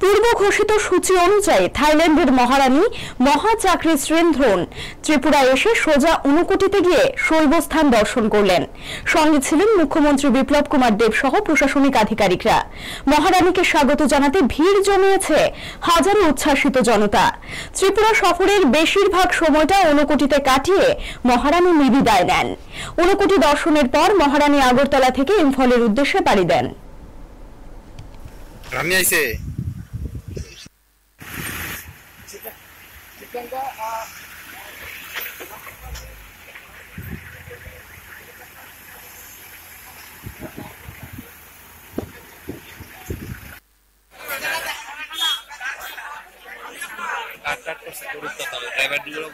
পূর্ব ঘোষিত সূচি অনুযায়ী থাইল্যান্ডের মহারানী মহা চাকরি শ্রেন্দ্রন ত্রিপুরায় এসে সোজা অনুকুটিতে গিয়ে শৈবস্থান দর্শন করলেন। সঙ্গে ছিলেন মুখ্যমন্ত্রী বিপ্লব কুমার দেব সহ প্রশাসনিক আধিকারিকরা। মহারানীকে স্বাগত জানাতে ভিড় জমিয়েছে হাজারো উচ্ছ্বাসিত জনতা। ত্রিপুরা সফরের বেশিরভাগ সময়টা অনুকুটিতে কাটিয়ে মহারানী নিবিদায় নেন। অনুকুটি দর্শনের পর মহারানী আগরতলা থেকে ইম্ফলের উদ্দেশ্যে পাড়ি দেন। Rani chicken chicken prosedur total, driver dulu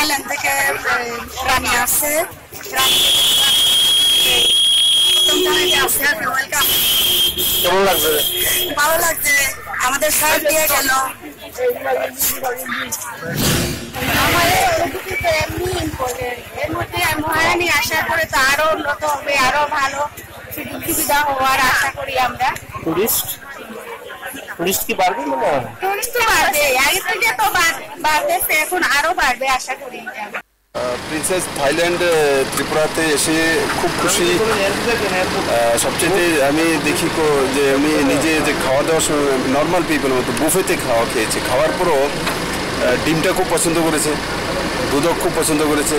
Thailand থেকে রানী আসছে কেমন লাগছে ভালো লাগছে। আমাদের সব দিয়ে গেল। আমাদের অনুভূতিতে এমনি ইম্পর্টেন্ট এর মধ্যে মহারানী আশা করে তো আরও উন্নত হবে আরও ভালো সুযোগ সুবিধা হওয়ার আশা করি আমরা। টুরিস্ট টুরিস্ট কি বাড়বে মনে হয়? টুরিস্ট তো বাড়বে। আগে থেকে তো বাড়তেছে এখন আরও বাড়বে আশা করি। প্রিন্সেস থাইল্যান্ড ত্রিপুরাতে এসে খুব খুশি। সবচেয়ে আমি দেখি কো- যে আমি নিজে যে খাওয়া দাওয়ার সময় নর্মাল পিপল মতো বুফেতে খাওয়া খেয়েছি। খাওয়ার পরও ডিমটা খুব পছন্দ করেছে দুধক খুব পছন্দ করেছে।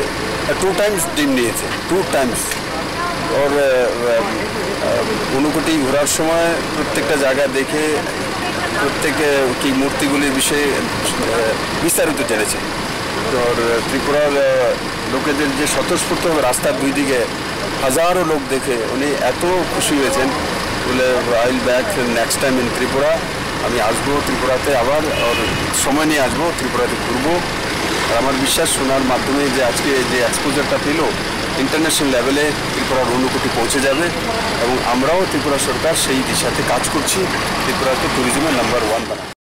টু টাইমস ডিম নিয়েছে টু টাইমস ওর অনুকুটি ঘোরার সময় প্রত্যেকটা জায়গা দেখে প্রত্যেক কি মূর্তিগুলির বিষয়ে বিস্তারিত জেনেছে। তোর ত্রিপুরার লোকেদের যে স্বতঃস্ফূর্ত রাস্তার দুই দিকে হাজারো লোক দেখে উনি এত খুশি হয়েছেন। বলে I'll back next time in Tripura. আমি আসব ত্রিপুরাতে আবার ওর সময় নিয়ে আসব, ত্রিপুরাতে ঘুরবো। আর আমার বিশ্বাস শোনার মাধ্যমে যে আজকে যে এক্সপোজারটা পেল ইন্টারন্যাশনাল লেভেলে ত্রিপুরার অনুকূটি পৌঁছে যাবে এবং আমরাও ত্রিপুরা সরকার সেই দিশাতে কাজ করছি, ত্রিপুরাকে ট্যুরিজমের নাম্বার ওয়ান বানাবো